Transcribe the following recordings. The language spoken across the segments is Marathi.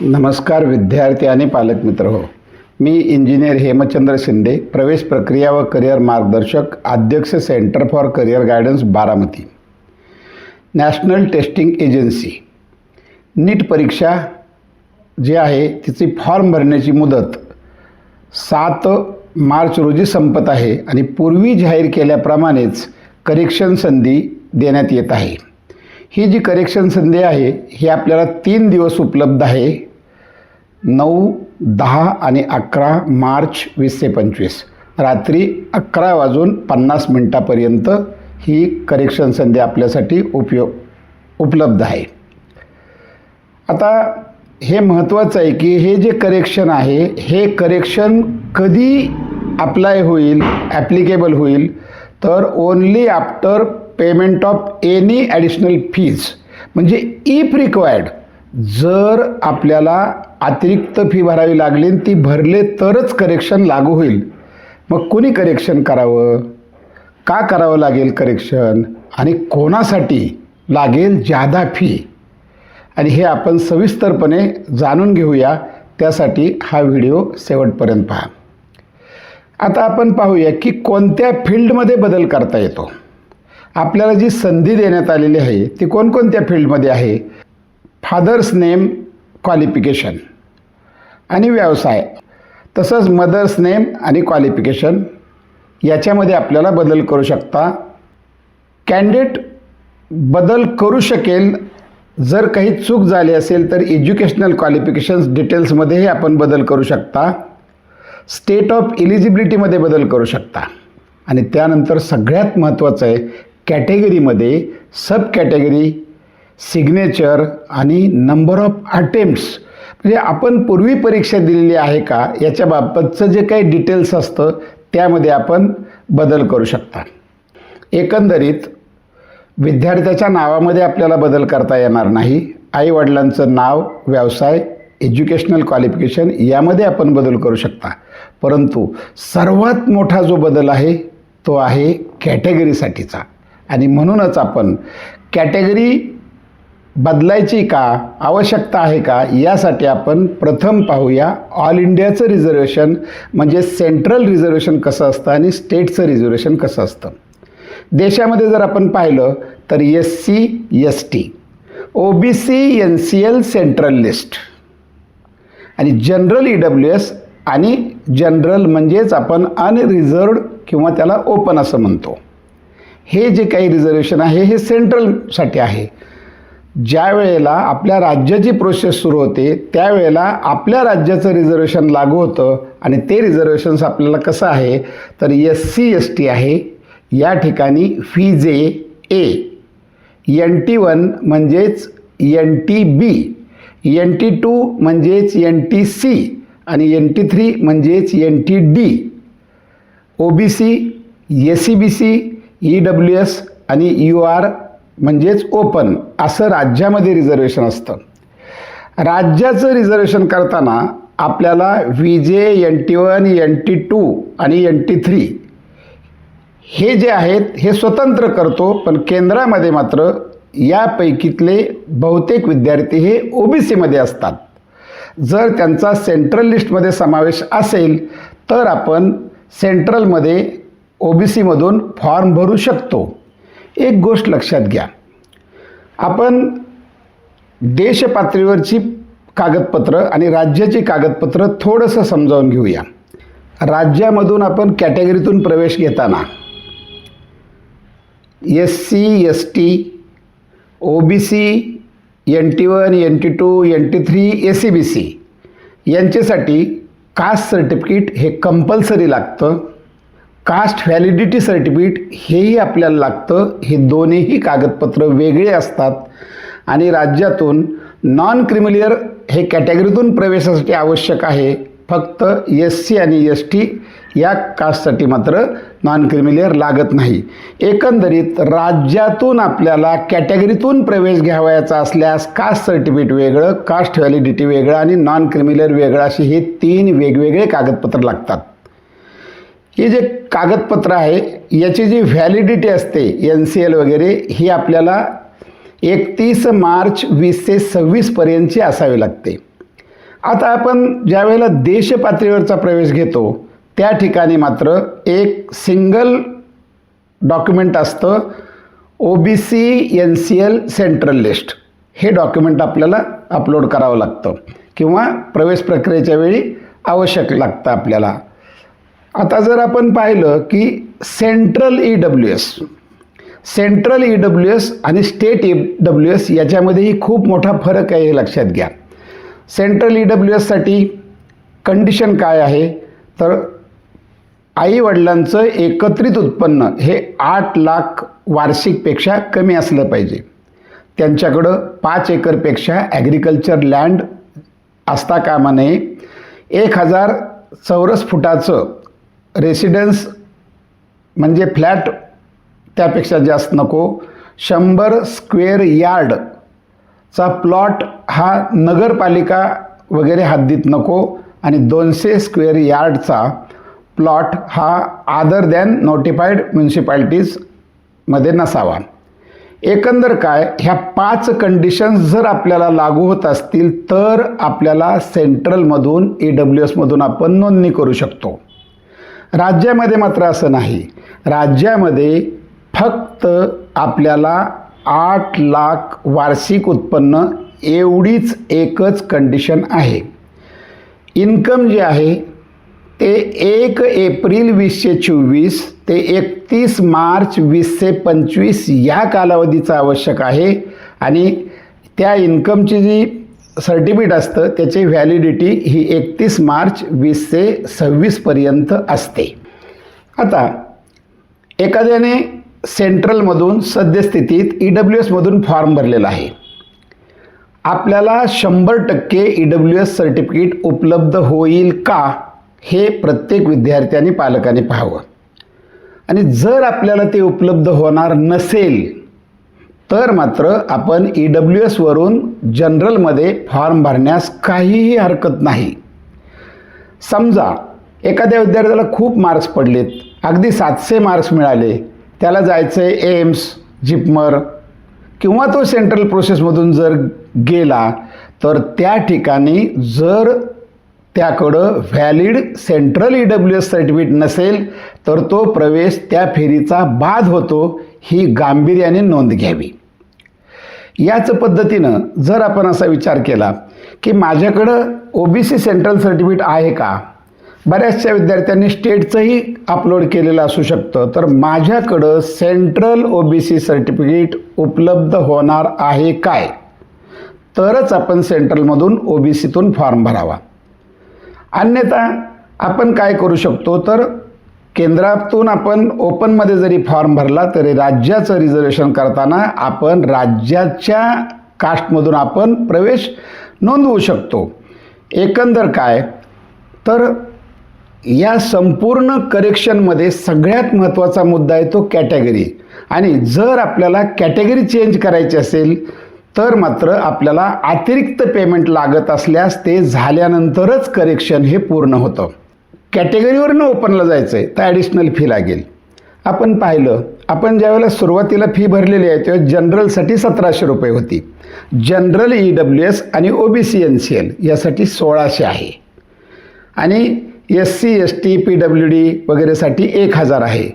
नमस्कार विद्यार्थी आणि पालक मित्र हो. मी इंजिनियर हेमचंद्र शिंदे प्रवेश प्रक्रिया व करिअर मार्गदर्शक अध्यक्ष centre for career guidance Baramati. National testing agency. NEET परीक्षा जी आहे तिची फॉर्म भरण्याची मुदत सात मार्च रोजी संपत आहे आणि पूर्वी जाहीर केल्याप्रमाणेच करेक्शन संधी देण्यात येत आहे. ही जी करेक्शन संधी आहे ही आपल्याला तीन दिवस उपलब्ध आहे. नऊ दहा आणि अकरा मार्च वीसशे पंचवीस. रात्री अकरा वाजून पन्नास मिनटापर्यंत ही करेक्शन संधी आपल्यासाठी उपयोग उपलब्ध आहे. आता हे महत्त्वाचं आहे की हे जे करेक्शन आहे हे करेक्शन कधी अप्लाय होईल ॲप्लिकेबल होईल? तर only after payment of any additional fees म्हणजे इफ रिक्वायर्ड जर आपल्याला अतिरिक्त फी भरावी लागली ती भरले तरच करेक्शन लागू होईल. मग कोणी करेक्शन करावं? का करावं लागेल करेक्शन आणि कोणासाठी लागेल जादा फी आणि हे आपण सविस्तरपणे जाणून घेऊया. त्यासाठी हा व्हिडिओ शेवटपर्यंत पहा. आता आपण पाहूया की कोणत्या फील्डमध्ये बदल करता येतो? आपल्याला जी संधी देण्यात आलेली आहे ती कोणकोणत्या फील्डमध्ये आहे? फादर्स नेम क्वालिफिकेशन आणि व्यवसाय तसंच मदर्स नेम आणि क्वालिफिकेशन याच्यामध्ये आपल्याला बदल करू शकता. कॅन्डिडेट बदल करू शकेल जर काही चूक झाली असेल तर एज्युकेशनल क्वालिफिकेशन्स डिटेल्समध्येही आपण बदल करू शकता. स्टेट ऑफ इलिजिबिलिटीमध्ये बदल करू शकता. आणि त्यानंतर सगळ्यात महत्त्वाचं आहे कॅटेगरीमध्ये सब कॅटेगरी सिग्नेचर आणि नंबर ऑफ अटेम्प्ट्स म्हणजे आपण पूर्वी परीक्षा दिलेली आहे का? याच्याबाबतचं जे काही डिटेल्स असतं त्यामध्ये आपण बदल करू शकता. एकंदरीत विद्यार्थ्याच्या नावामध्ये आपल्याला बदल करता येणार नाही. आईवडिलांचं नाव व्यवसाय एज्युकेशनल क्वालिफिकेशन यामध्ये आपण बदल करू शकता. परंतु सर्वात मोठा जो बदल आहे तो आहे कॅटेगरीसाठीचा आणि म्हणूनच आपण कॅटेगरी बदलायची का? आवश्यकता आहे का? यासाठी आपण प्रथम पाहूया ऑल इंडियाचं रिझर्वेशन म्हणजे सेंट्रल रिझर्वेशन कसं असतं आणि स्टेटचं रिझर्वेशन कसं असतं. देशामध्ये जर आपण पाहिलं तर S C S T O B C N C L central list आणि जनरल ई डब्ल्यू एस आणि जनरल म्हणजेच आपण अनरिझर्वड किंवा त्याला ओपन असं म्हणतो. हे जे काही रिझर्वेशन आहे हे सेंट्रलसाठी आहे. ज्या वेळेला आपल्या राज्याची प्रोसेस सुरू होते त्यावेळेला आपल्या राज्याचं रिझर्वेशन लागू होतं आणि ते रिझर्वेशन्स आपल्याला कसं आहे तर एस सी एस टी आहे. या ठिकाणी फी जे ए एन टी वन म्हणजेच N T B N T two म्हणजेच एन टी सी आणि एन टी थ्री म्हणजेच N T D O B C S C B C E W S आणि यू आर म्हणजेच ओपन असं राज्यामध्ये रिझर्वेशन असतं. राज्याचं रिझर्वेशन करताना आपल्याला V J N T one N T two आणि एन टी थ्री हे जे आहेत हे स्वतंत्र करतो पण केंद्रामध्ये मात्र यापैकीतले बहुतेक विद्यार्थी हे ओ बी सीमध्ये असतात. जर त्यांचा सेंट्रल लिस्टमध्ये समावेश असेल तर आपण सेंट्रलमध्ये ओ बी सीमधून फॉर्म भरू शकतो. एक गोष्ट लक्षात घ्या. आपण देशपातळीवरची कागदपत्र आणि राज्याची कागदपत्र थोडंसं समजावून घेऊया. राज्यामधून आपण कॅटेगरीतून प्रवेश घेताना S C S T O B C N T one N T two N T three A C B C यांच्यासाठी कास्ट सर्टिफिकेट हे कंपल्सरी लागतं. कास्ट व्हॅलिडिटी सर्टिफिकेट हेही आपल्याला लागतं. हे दोन्हीही कागदपत्र वेगळे असतात. आणि राज्यातून नॉन क्रिमिलियर हे कॅटेगरीतून प्रवेशासाठी आवश्यक आहे. फक्त एस सी आणि एस टी या कास्टसाठी मात्र नॉन क्रिमिलियर लागत नाही. एकंदरीत राज्यातून आपल्याला कॅटेगरीतून प्रवेश घ्यावयाचा असल्यास कास्ट सर्टिफिकेट वेगळं कास्ट व्हॅलिडिटी वेगळं आणि नॉन क्रिमिलियर वेगळं असे हे तीन वेगवेगळे कागदपत्र लागतात. हे जे कागदपत्र आहे याची जी व्हॅलिडिटी असते एन सी एल वगैरे ही आपल्याला एकतीस मार्च वीसशे सव्वीसपर्यंतची असावी लागते. आता आपण ज्या वेळेला प्रवेश घेतो त्या ठिकाणी मात्र एक सिंगल डॉक्युमेंट असतं O B C N C L central list हे डॉक्युमेंट आपल्याला अपलोड करावं लागतं किंवा प्रवेश प्रक्रियेच्या वेळी आवश्यक लागतं आपल्याला. आता जर आपण पाहिलं की central E W S central E W S आणि स्टेट ई डब्ल्यू एस याच्यामध्येही खूप मोठा फरक आहे हे लक्षात घ्या. सेंट्रल ई डब्ल्यू एससाठी कंडिशन काय आहे? तर आई वडिलांचं एकत्रित उत्पन्न हे आठ लाख वार्षिकपेक्षा कमी असलं पाहिजे. त्यांच्याकडं पाच एकरपेक्षा ॲग्रिकल्चर लँड असता कामा नये. एक हजार चौरस फुटाचं रेसिडेन्स म्हणजे फ्लॅट त्यापेक्षा जास्त नको. शंभर स्क्वेअर यार्डचा प्लॉट हा नगरपालिका वगैरे हद्दीत नको आणि दोनशे स्क्वेअर यार्डचा प्लॉट हा आदर दॅन नोटिफाईड म्युन्सिपॅलिटीजमध्ये नसावा. एकंदर काय ह्या पाच कंडिशन्स जर आपल्याला लागू होत असतील तर आपल्याला सेंट्रलमधून ई डब्ल्यू एसमधून आपण नोंदणी करू शकतो. राज्यामध्ये मात्र असं नाही. राज्यामध्ये फक्त आपल्याला आठ लाख वार्षिक उत्पन्न एवढीच एकच कंडिशन आहे. इन्कम जे आहे ते एक एप्रिल वीसशे चोवीस ते एकतीस मार्च वीसशे पंचवीस या कालावधीचं आवश्यक आहे. आणि त्या इन्कमची जी सर्टिफिकेट असतं त्याची व्हॅलिडिटी ही एकतीस मार्च वीसशे सव्वीसपर्यंत असते. आता एखाद्याने सेंट्रलमधून सद्यस्थितीत ई डब्ल्यू एसमधून फॉर्म भरलेला आहे. आपल्याला शंभर टक्के ई डब्ल्यू एस सर्टिफिकेट उपलब्ध होईल का हे प्रत्येक विद्यार्थ्याने पालकाने पाहावं. आणि जर आपल्याला ते उपलब्ध होणार नसेल तर मात्र आपण ई डब्ल्यू एसवरून जनरलमध्ये फॉर्म भरण्यास काहीही हरकत नाही. समजा एखाद्या विद्यार्थ्याला खूप मार्क्स पडलेत. अगदी सातशे मार्क्स मिळाले. त्याला जायचं आहे एम्स जिपमर किंवा तो सेंट्रल प्रोसेसमधून जर गेला तर त्या ठिकाणी जर त्याकडं valid central E W S certificate नसेल तर तो प्रवेश त्या फेरीचा बाद होतो ही गांभीर्याने नोंद घ्यावी. याच पद्धतीनं जर आपण असा विचार केला की माझ्याकडं O B C central certificate आहे का? बऱ्याचशा विद्यार्थ्यांनी स्टेटचंही अपलोड केलेलं असू शकतं. तर माझ्याकडं central O B C certificate उपलब्ध होणार आहे काय? तरच आपण सेंट्रलमधून ओ बी सीतून फॉर्म भरावा. अन्यथा आपण काय करू शकतो? तर केंद्रातून आपण ओपनमध्ये जरी फॉर्म भरला तरी राज्याचं रिझर्वेशन करताना आपण राज्याच्या कास्टमधून आपण प्रवेश नोंदवू शकतो. एकंदर काय? तर या संपूर्ण करेक्शनमध्ये सगळ्यात महत्त्वाचा मुद्दा आहे तो कॅटेगरी आणि जर आपल्याला कॅटेगरी चेंज करायची असेल तर मात्र आपल्याला अतिरिक्त पेमेंट लागत असल्यास ते झाल्यानंतरच करेक्शन हे पूर्ण होतं. कॅटेगरीवरनं ओपनला जायचं आहे तर ॲडिशनल फी लागेल. आपण पाहिलं आपण ज्यावेळेला सुरुवातीला फी भरलेली आहे तेव्हा जनरलसाठी सतराशे रुपये होती. जनरल ई डब्ल्यू एस आणि O B C N C L यासाठी सोळाशे आहे. आणि S C S T P W D वगैरेसाठी एक हजार आहे.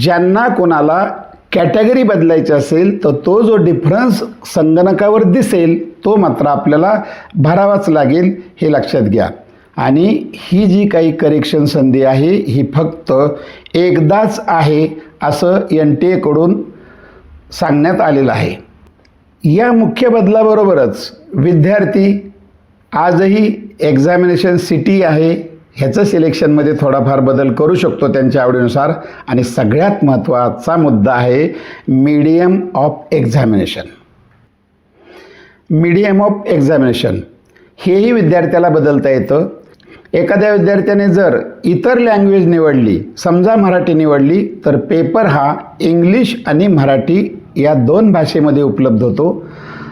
ज्यांना कोणाला कॅटेगरी बदलायची असेल तर तो जो डिफरन्स संगणकावर दिसेल तो मात्र आपल्याला भरावाच लागेल हे लक्षात घ्या. आणि ही जी काही करेक्शन संधी आहे ही फक्त एकदाच आहे असं एन टी एकडून सांगण्यात आलेलं आहे. या मुख्य बदलाबरोबरच विद्यार्थी आजही एक्झामिनेशन सिटी आहे ह्याचं सिलेक्शनमध्ये थोडाफार बदल करू शकतो त्यांच्या आवडीनुसार. आणि सगळ्यात महत्त्वाचा मुद्दा आहे medium of examination medium of examination हेही विद्यार्थ्याला बदलता येतं. एखाद्या विद्यार्थ्याने जर इतर लँग्वेज निवडली समजा मराठी निवडली तर पेपर हा इंग्लिश आणि मराठी या दोन भाषेमध्ये उपलब्ध होतो.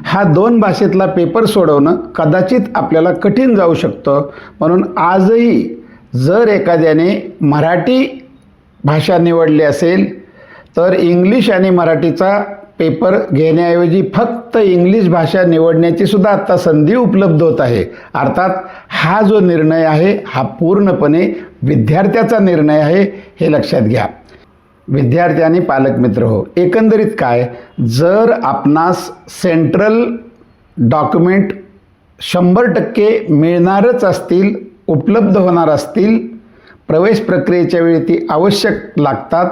हा दोन भाषेतला पेपर सोडवणं कदाचित आपल्याला कठीण जाऊ शकतं. म्हणून आजही जर एखाद्याने मराठी भाषा निवडली असेल तर इंग्लिश आणि मराठीचा पेपर घेण्याऐवजी फक्त इंग्लिश भाषा निवडण्याची सुद्धा आत्ता संधी उपलब्ध होत आहे. अर्थात हा जो निर्णय आहे हा पूर्णपणे विद्यार्थ्याचा निर्णय आहे हे लक्षात घ्या. विद्यार्थी आणि पालकमित्र हो एकंदरीत काय? जर आपणास सेंट्रल डॉक्युमेंट शंभर टक्के मिळणारच असतील उपलब्ध होणार असतील प्रवेश प्रक्रियेच्या वेळी ती आवश्यक लागतात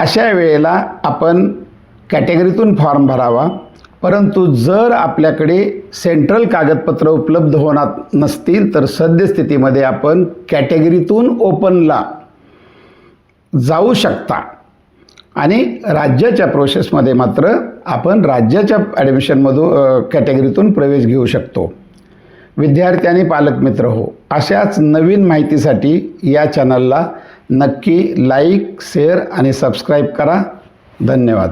अशा वेळेला आपण कॅटेगरीतून फॉर्म भरावा. परंतु जर आपल्याकडे सेंट्रल कागदपत्र उपलब्ध होणार नसतील तर सद्यस्थितीमध्ये आपण कॅटेगरीतून ओपनला जाऊ शकता. आणि राज्याच्या प्रोसेसमध्ये मात्र आपण राज्याच्या ॲडमिशनमधून कॅटेगरीतून प्रवेश घेऊ शकतो. विद्यार्थी आणि पालकमित्र हो अशाच नवीन माहितीसाठी या चॅनलला नक्की लाईक शेअर आणि सबस्क्राईब करा. धन्यवाद.